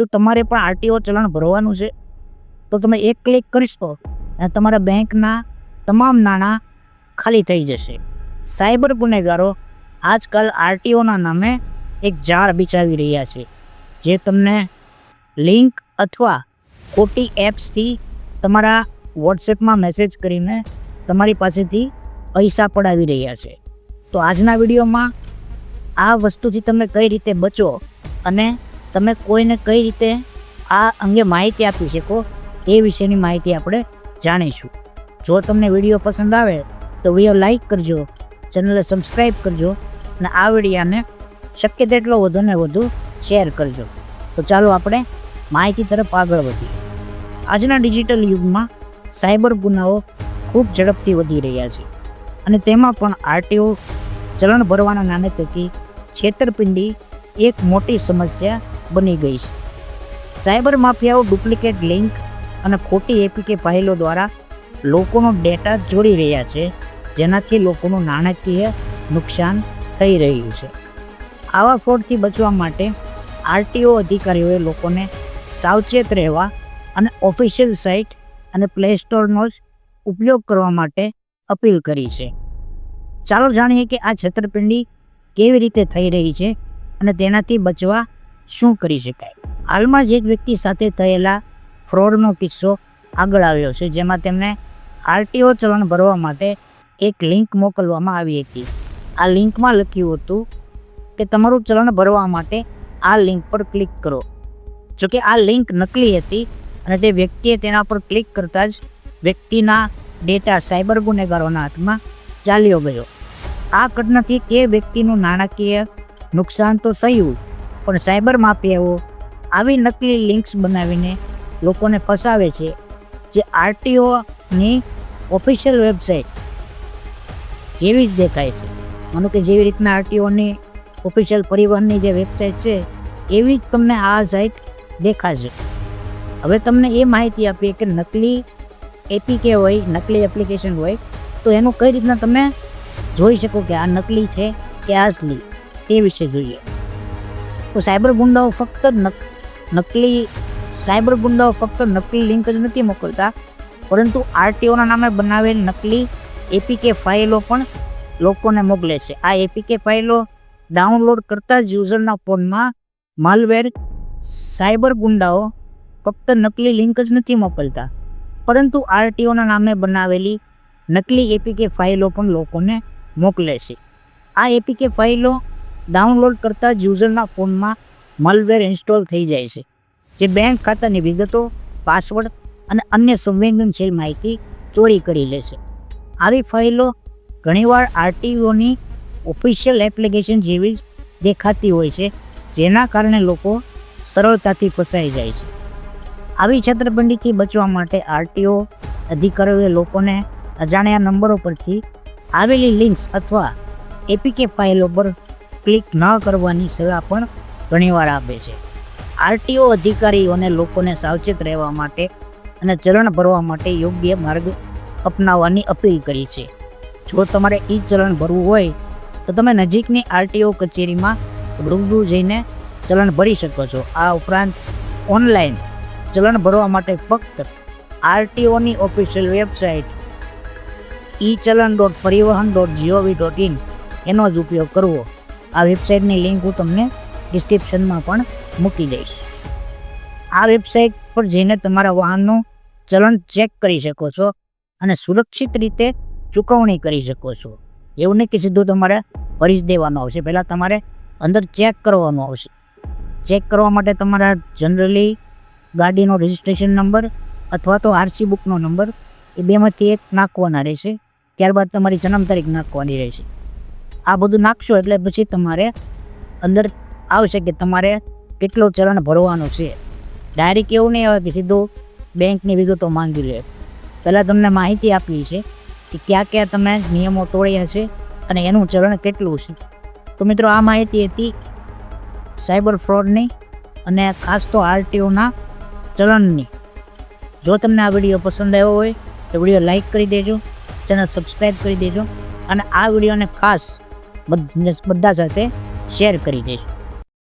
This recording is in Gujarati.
શું તમારે પણ આરટીઓ ચલણ ભરવાનું છે? તો તમે એક ક્લિક કરશો અને તમારા બેંકના તમામ નાણાં ખાલી થઈ જશે. સાયબર ગુનેગારો આજકાલ આરટીઓના નામે એક જાળ બિછાવી રહ્યા છે. જે તમને લિંક અથવા ખોટી એપ્સથી તમારા વોટ્સએપમાં મેસેજ કરીને તમારી પાસેથી પૈસા પડાવી રહ્યા છે. તો આજના વિડીયોમાં આ વસ્તુથી તમે કઈ રીતે બચો અને તમે કોઈને કઈ રીતે આ અંગે માહિતી આપી શકો તે વિશેની માહિતી આપણે જાણીશું. જો તમને વીડિયો પસંદ આવે તો વીડિયો લાઈક કરજો, ચેનલને સબસ્ક્રાઈબ કરજો અને આ વિડીયાને શક્ય તેટલો વધુ ને વધુ શેર કરજો. તો ચાલો આપણે માહિતી તરફ આગળ વધીએ. આજના ડિજિટલ યુગમાં સાયબર ગુનાઓ ખૂબ ઝડપથી વધી રહ્યા છે અને તેમાં પણ આરટીઓ ચલણ ભરવાના નામે થકી છેતરપિંડી એક મોટી સમસ્યા બની ગઈ છે. સાયબર માફિયાઓ ડુપ્લિકેટ લિંક અને ખોટી એપીકે ફાઇલો દ્વારા લોકોનો ડેટા ચોરી રહ્યા છે, જેનાથી લોકોનું નાણાકીય નુકસાન થઈ રહ્યું છે. આવા ફ્રોડથી બચવા માટે આરટીઓ અધિકારીઓએ લોકોને સાવચેત રહેવા અને ઓફિશિયલ સાઇટ અને પ્લે સ્ટોરનો જ ઉપયોગ કરવા માટે અપીલ કરી છે. ચાલો જાણીએ કે આ છેતરપિંડી કેવી રીતે થઈ રહી છે અને તેનાથી બચવા શું કરી શકાય? હાલમાં જ એક વ્યક્તિ સાથે થયેલા ફ્રોડનો કિસ્સો આગળ આવ્યો છે, જેમાં તેમને આરટીઓ ચલણ ભરવા માટે એક લિંક મોકલવામાં આવી હતી. આ લિંકમાં લખ્યું હતું કે, તમારું ચલણ ભરવા માટે આ લિંક પર ક્લિક કરો. જોકે આ લિંક નકલી હતી અને તે વ્યક્તિએ તેના પર ક્લિક કરતાં જ વ્યક્તિના ડેટા સાયબર ગુનેગારોના હાથમાં ચાલ્યો ગયો. આ ઘટનાથી તે વ્યક્તિનું નાણાકીય નુકસાન તો થયું પણ સાયબર માફિયાઓ આવી નકલી લિંક્સ બનાવીને લોકોને ફસાવે છે, જે આરટીઓની ઓફિશિયલ વેબસાઇટ જેવી જ દેખાય છે. માનો કે જેવી રીતના આરટીઓની ઓફિશિયલ પરિવહનની જે વેબસાઇટ છે, એવી જ તમને આ સાઇટ દેખાશે. હવે તમને એ માહિતી આપીએ કે નકલી એપીકે હોય, નકલી એપ્લિકેશન હોય, તો એનું કઈ રીતના તમે જોઈ શકો કે આ નકલી છે કે આ અસલી તે વિશે જોઈએ. તો સાયબર ગુંડાઓ ફક્ત નક- નકલી સાયબર ગુંડાઓ ફક્ત નકલી લિંક જ નથી મોકલતા, પરંતુ આરટીઓના નામે બનાવેલ નકલી એપીકે ફાઇલો પણ લોકોને મોકલે છે. આ એપીકે ફાઇલો ડાઉનલોડ કરતા જ યુઝરના ફોનમાં માલવેર સાયબર ગુંડાઓ ફક્ત નકલી લિંક જ નથી મોકલતા, પરંતુ આરટીઓના નામે બનાવેલી નકલી એપીકે ફાઇલો પણ લોકોને મોકલે છે. આ એપીકે ફાઇલો ડાઉનલોડ કરતાં જ યુઝરના ફોનમાં મલવેર ઇન્સ્ટોલ થઈ જાય છે. જે બેંક ખાતાની વિગતો પાસવર્ડ અને અન્ય સંવેદનશીલ માહિતી ચોરી કરી લે છે. આવી ફાઇલો ઘણીવાર આરટીઓની ઓફિશિયલ એપ્લિકેશન જેવી જ દેખાતી હોય છે, જેના કારણે લોકો સરળતાથી ફસાઈ જાય છે. આવી છેતરપિંડીથી બચવા માટે આરટીઓ અધિકારીઓએ લોકોને અજાણ્યા નંબરો પરથી આવેલી લિંક્સ અથવા એપીકે ફાઇલો પર ક્લિક ન કરવાની સલાહ પણ ઘણીવાર આપે છે. આરટીઓ અધિકારીઓને લોકોને સાવચેત રહેવા માટે અને ચલણ ભરવા માટે યોગ્ય માર્ગ અપનાવવાની અપીલ કરી છે. જો તમારે ઈ ચલણ ભરવું હોય, તો તમે નજીકની આરટીઓ કચેરીમાં રૂબરૂ જઈને ચલણ ભરી શકો છો. આ ઉપરાંત ઓનલાઈન ચલણ ભરવા માટે ફક્ત આરટીઓની ઓફિશિયલ વેબસાઇટ ઈ ચલણ ડોટ પરિવહન ડોટ જીઓવી ડોટ ઇન એનો જ ઉપયોગ કરવો. આ વેબસાઇટની લિંક હું તમને ડિસ્ક્રિપ્શનમાં પણ મૂકી દઈશ. આ વેબસાઇટ પર જઈને તમારા વાહનનું ચલણ ચેક કરી શકો છો અને સુરક્ષિત રીતે ચૂકવણી કરી શકો છો. એવું નહીં કે સીધું તમારે ભરી જ દેવાનું આવશે. પહેલાં તમારે અંદર ચેક કરવાનું આવશે. ચેક કરવા માટે તમારા જનરલી ગાડીનો રજિસ્ટ્રેશન નંબર અથવા તો આરસી બુકનો નંબર એ બેમાંથી એક નાખવાના રહેશે. ત્યારબાદ તમારી જન્મ તારીખ નાખવાની રહેશે. આ બધું નાખશો એટલે પછી તમારે અંદર આવશે કે તમારે કેટલો ચલણ ભરવાનું છે. ડાયરેક્ટ એવું નહીં આવે કે સીધું બેંકની વિગતો માંગી લે. પહેલાં તમને માહિતી આપી છે કે ક્યાં ક્યાં તમે નિયમો તોડ્યા છે અને એનું ચલણ કેટલું છે. તો મિત્રો આ માહિતી હતી સાયબર ફ્રોડની અને ખાસ તો આરટીઓના ચલણની. જો તમને આ વીડિયો પસંદ આવ્યો હોય તો વીડિયો લાઇક કરી દેજો, ચેનલ સબસ્ક્રાઈબ કરી દેજો અને આ વિડીયોને ખાસ બધ- સાથે શેર કરી દેજો